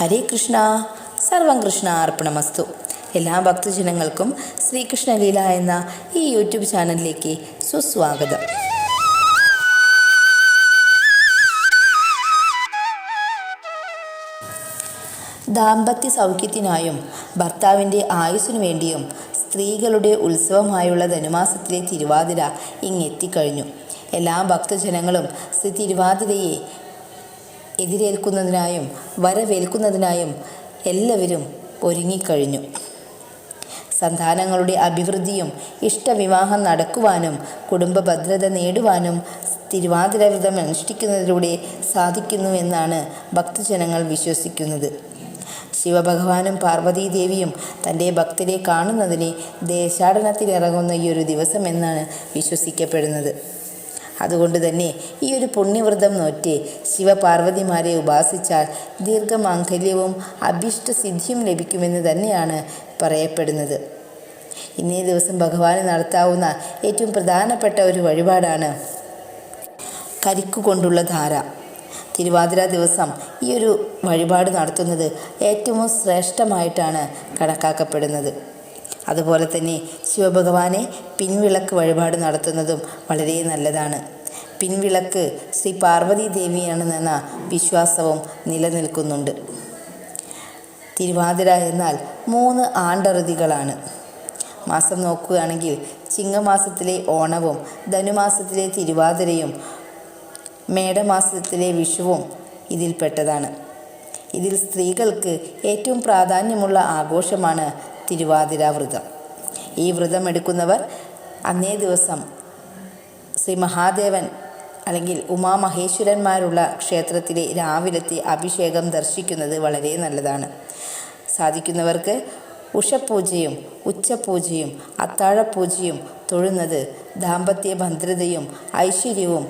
ഹരേ കൃഷ്ണ. സർവം കൃഷ്ണ അർപ്പണമസ്തു. എല്ലാ ഭക്തജനങ്ങൾക്കും ശ്രീകൃഷ്ണലീല എന്ന ഈ യൂട്യൂബ് ചാനലിലേക്ക് സുസ്വാഗതം. ദാമ്പത്യ സൗഖ്യത്തിനായും ഭർത്താവിന്റെ ആയുസ്സിനു വേണ്ടിയും സ്ത്രീകളുടെ ഉത്സവമായുള്ള ധനുമാസത്തിലെ തിരുവാതിര ഇങ്ങെത്തിക്കഴിഞ്ഞു. എല്ലാ ഭക്തജനങ്ങളും ശ്രീ തിരുവാതിരയെ എതിരേൽക്കുന്നതിനായും വരവേൽക്കുന്നതിനായും എല്ലാവരും ഒരുങ്ങിക്കഴിഞ്ഞു. സന്താനങ്ങളുടെ അഭിവൃദ്ധിയും ഇഷ്ടവിവാഹം നടക്കുവാനും കുടുംബ ഭദ്രത നേടുവാനും തിരുവാതിര വ്രതം അനുഷ്ഠിക്കുന്നതിലൂടെ സാധിക്കുന്നുവെന്നാണ് ഭക്തജനങ്ങൾ വിശ്വസിക്കുന്നത്. ശിവഭഗവാനും പാർവതീദേവിയും തന്റെ ഭക്തരെ കാണുന്നതിന് ദേശാടനത്തിനിറങ്ങുന്ന ഈ ഒരു ദിവസമെന്നാണ് വിശ്വസിക്കപ്പെടുന്നത്. അതുകൊണ്ട് തന്നെ ഈ ഒരു പുണ്യവ്രതം നോറ്റ് ശിവപാർവതിമാരെ ഉപാസിച്ചാൽ ദീർഘമാംഗല്യവും അഭീഷ്ടസിദ്ധിയും ലഭിക്കുമെന്ന് തന്നെയാണ് പറയപ്പെടുന്നത്. ഇന്നേ ദിവസം ഭഗവാന് നടത്താവുന്ന ഏറ്റവും പ്രധാനപ്പെട്ട ഒരു വഴിപാടാണ് കരിക്കു കൊണ്ടുള്ള ധാര. തിരുവാതിര ദിവസം ഈ ഒരു വഴിപാട് നടത്തുന്നത് ഏറ്റവും ശ്രേഷ്ഠമായിട്ടാണ് കണക്കാക്കപ്പെടുന്നത്. അതുപോലെ തന്നെ ശിവഭഗവാനെ പിൻവിളക്ക് വഴിപാട് നടത്തുന്നതും വളരെ നല്ലതാണ്. പിൻവിളക്ക് ശ്രീ പാർവതി ദേവിയാണെന്ന വിശ്വാസവും നിലനിൽക്കുന്നുണ്ട്. തിരുവാതിര എന്നാൽ മൂന്ന് ആണ്ടറുതികളാണ്. മാസം നോക്കുകയാണെങ്കിൽ ചിങ്ങമാസത്തിലെ ഓണവും ധനുമാസത്തിലെ തിരുവാതിരയും മേടമാസത്തിലെ വിഷുവും ഇതിൽപ്പെട്ടതാണ്. ഇതിൽ സ്ത്രീകൾക്ക് ഏറ്റവും പ്രാധാന്യമുള്ള ആഘോഷമാണ് തിരുവാതിര വ്രതം ഈ വ്രതം എടുക്കുന്നവർ അന്നേ ദിവസം ശ്രീ മഹാദേവൻ അല്ലെങ്കിൽ ഉമാമഹേശ്വരന്മാരുള്ള ക്ഷേത്രത്തിലെ രാവിലത്തെ അഭിഷേകം ദർശിക്കുന്നത് വളരെ നല്ലതാണ്. സാധിക്കുന്നവർക്ക് ഉഷപൂജയും ഉച്ചപൂജയും അത്താഴപൂജയും തൊഴുന്നത് ദാമ്പത്യ ഭദ്രതയും ഐശ്വര്യവും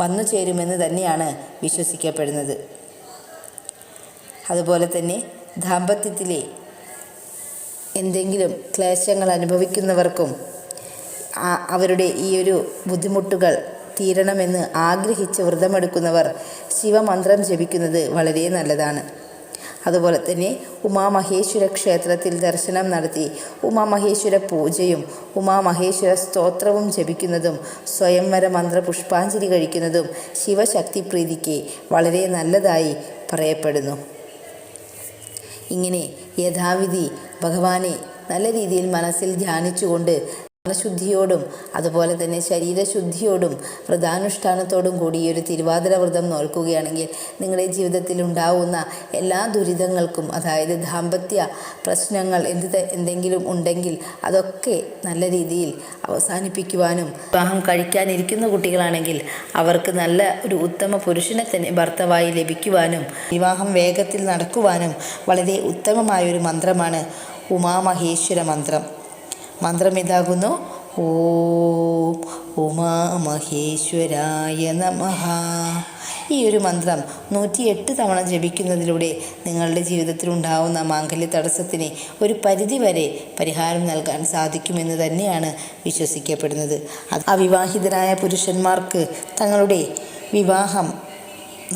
വന്നു ചേരുമെന്ന് തന്നെയാണ് വിശ്വസിക്കപ്പെടുന്നത്. അതുപോലെ തന്നെ ദാമ്പത്യത്തിലെ എന്തെങ്കിലും ക്ലേശങ്ങൾ അനുഭവിക്കുന്നവർക്കും അവരുടെ ഈ ഒരു ബുദ്ധിമുട്ടുകൾ തീരണമെന്ന് ആഗ്രഹിച്ച് വ്രതമെടുക്കുന്നവർ ശിവമന്ത്രം ജപിക്കുന്നത് വളരെ നല്ലതാണ്. അതുപോലെ തന്നെ ഉമാമഹേശ്വര ക്ഷേത്രത്തിൽ ദർശനം നടത്തി ഉമാമഹേശ്വര പൂജയും ഉമാമഹേശ്വര സ്തോത്രവും ജപിക്കുന്നതും സ്വയംവര മന്ത്ര പുഷ്പാഞ്ജലി കഴിക്കുന്നതും ശിവശക്തി പ്രീതിക്ക് വളരെ നല്ലതായി പറയപ്പെടുന്നു. ഇങ്ങനെ യഥാവിധി ഭഗവാനെ നല്ല രീതിയിൽ മനസ്സിൽ ധ്യാനിച്ചുകൊണ്ട് മനഃശുദ്ധിയോടും അതുപോലെ തന്നെ ശരീരശുദ്ധിയോടും വ്രതാനുഷ്ഠാനത്തോടും കൂടി ഒരു തിരുവാതിര വ്രതം നോൽക്കുകയാണെങ്കിൽ നിങ്ങളുടെ ജീവിതത്തിൽ ഉണ്ടാവുന്ന എല്ലാ ദുരിതങ്ങൾക്കും അതായത് ദാമ്പത്യ പ്രശ്നങ്ങൾ എന്ത് എന്തെങ്കിലും ഉണ്ടെങ്കിൽ അതൊക്കെ നല്ല രീതിയിൽ അവസാനിപ്പിക്കുവാനും വിവാഹം കഴിക്കാനിരിക്കുന്ന കുട്ടികളാണെങ്കിൽ അവർക്ക് നല്ല ഒരു ഉത്തമ പുരുഷനെ തന്നെ ഭർത്താവായി ലഭിക്കുവാനും വിവാഹം വേഗത്തിൽ നടക്കുവാനും വളരെ ഉത്തമമായൊരു മന്ത്രമാണ് ഉമാമഹേശ്വര മന്ത്രം. മന്ത്രം ഇതാകുന്നു. ഓം ഉമാമഹേശ്വരായ നമഃ. ഈ ഒരു മന്ത്രം നൂറ്റിയെട്ട് തവണ ജപിക്കുന്നതിലൂടെ നിങ്ങളുടെ ജീവിതത്തിൽ ഉണ്ടാവുന്ന മാംഗല്യ തടസ്സത്തിന് ഒരു പരിധിവരെ പരിഹാരം നൽകാൻ സാധിക്കുമെന്ന് തന്നെയാണ് വിശ്വസിക്കപ്പെടുന്നത്. അവിവാഹിതരായ പുരുഷന്മാർക്ക് തങ്ങളുടെ വിവാഹം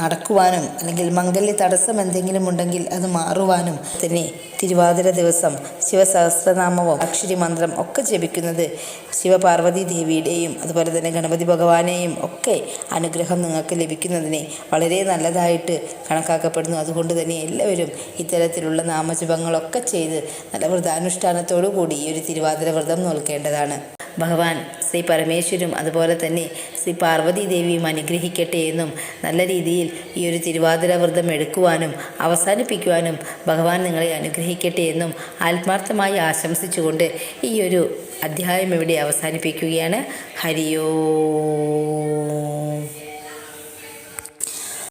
നടക്കുവാനും അല്ലെങ്കിൽ മംഗല്യ തടസ്സം എന്തെങ്കിലും ഉണ്ടെങ്കിൽ അത് മാറുവാനും തന്നെ തിരുവാതിര ദിവസം ശിവസഹസ്രനാമവും അക്ഷരി മന്ത്രം ഒക്കെ ജപിക്കുന്നത് ശിവപാർവതി ദേവിയുടെയും അതുപോലെ തന്നെ ഗണപതി ഭഗവാനെയും ഒക്കെ അനുഗ്രഹം നിങ്ങൾക്ക് ലഭിക്കുന്നതിനെ വളരെ നല്ലതായിട്ട് കണക്കാക്കപ്പെടുന്നു. അതുകൊണ്ട് തന്നെ എല്ലാവരും ഇത്തരത്തിലുള്ള നാമജപങ്ങളൊക്കെ ചെയ്ത് നല്ല വ്രതാനുഷ്ഠാനത്തോടു കൂടി ഈ ഒരു തിരുവാതിര വ്രതം നോൽക്കേണ്ടതാണ്. ഭഗവാൻ ശ്രീ പരമേശ്വരും അതുപോലെ തന്നെ ശ്രീ പാർവതി ദേവിയും അനുഗ്രഹിക്കട്ടെ എന്നും നല്ല രീതിയിൽ ഈ ഒരു തിരുവാതിര വ്രതം എടുക്കുവാനും അവസാനിപ്പിക്കുവാനും ഭഗവാൻ നിങ്ങളെ അനുഗ്രഹിക്കട്ടെ എന്നും ആത്മാർത്ഥമായി ആശംസിച്ചുകൊണ്ട് ഈ ഒരു അധ്യായം ഇവിടെ അവസാനിപ്പിക്കുകയാണ്. ഹരിയോ